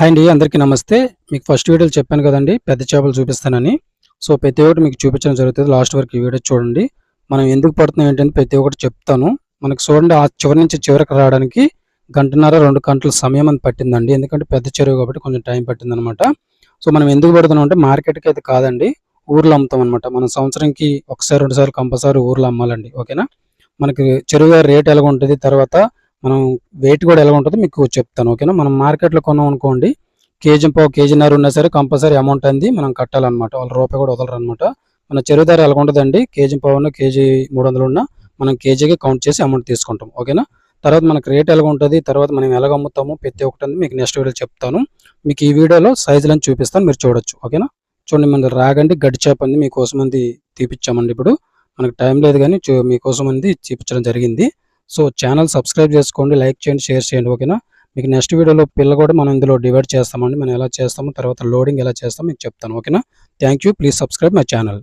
Hi అండి అందరికీ నమస్తే. మీకు ఫస్ట్ వీడియోలో చెప్పాను కదండి పెద్ద చేపలు చూపిస్తానని. సో ప్రతి ఒక్కటి మీకు చూపించడం జరుగుతుంది. లాస్ట్ వరకు ఈ వీడియో చూడండి. మనం ఎందుకు పడుతున్నాం ఏంటంటే ప్రతి ఒక్కటి చెప్తాను. మనకు చూడండి ఆ చివరి నుంచి చివరికి రావడానికి గంటన్నర రెండు గంటల సమయం అని పట్టిందండి. ఎందుకంటే పెద్ద చెరువు కాబట్టి కొంచెం టైం పట్టిందనమాట సో మనం ఎందుకు పడుతున్నాం అంటే మార్కెట్కి అయితే కాదండి ఊర్లో అమ్ముతాం అనమాట మనం సంవత్సరంకి ఒకసారి రెండుసార్లు కంపల్సరీ ఊర్లో అమ్మాలండి. ఓకేనా మనకి చెరువు రేట్ ఎలా ఉంటుంది తర్వాత మనం వెయిట్ కూడా ఎలా ఉంటుందో మీకు చెప్తాను ఓకేనా మనం మార్కెట్లో కొన్నాం అనుకోండి కేజీ పావు కేజీన్నర ఉన్నా సరే కంపల్సరీ అమౌంట్ అంది మనం కట్టాలన్నమాట. వాళ్ళ రూపాయి కూడా వదలరు అనమాట మన చెరువు ధర ఎలా ఉంటుందండి? కేజీ పావు ఉన్న కేజీ మూడు వందలు ఉన్నా మనం కేజీకి కౌంట్ చేసి అమౌంట్ తీసుకుంటాం ఓకేనా తర్వాత మనకి రేట్ ఎలా ఉంటుంది? తర్వాత మనం ఎలా అమ్ముతాము? ప్రతి ఒక్కటి అంది మీకు నెక్స్ట్ వీడియో చెప్తాను. మీకు ఈ వీడియోలో సైజులను చూపిస్తాను మీరు చూడొచ్చు ఓకేనా చూడండి మన రాగండి గడ్డి చేప అంది మీకోసం అంది తీపిచ్చామండి ఇప్పుడు. మనకు టైం లేదు కానీ చూ- మీకోసం అంది చూపించడం జరిగింది. సో ఛానల్ సబ్స్క్రైబ్ చేసుకోండి లైక్ చేయండి షేర్ చేయండి ఓకేనా? మీకు నెక్స్ట్ వీడియోలో పిల్ల కూడా మనం ఇందులో డివైడ్ చేస్తామండి. మనం ఎలా చేస్తామో తర్వాత లోడింగ్ ఎలా చేస్తామో మీకు చెప్తాను ఓకేనా? Thank you. Please subscribe my channel.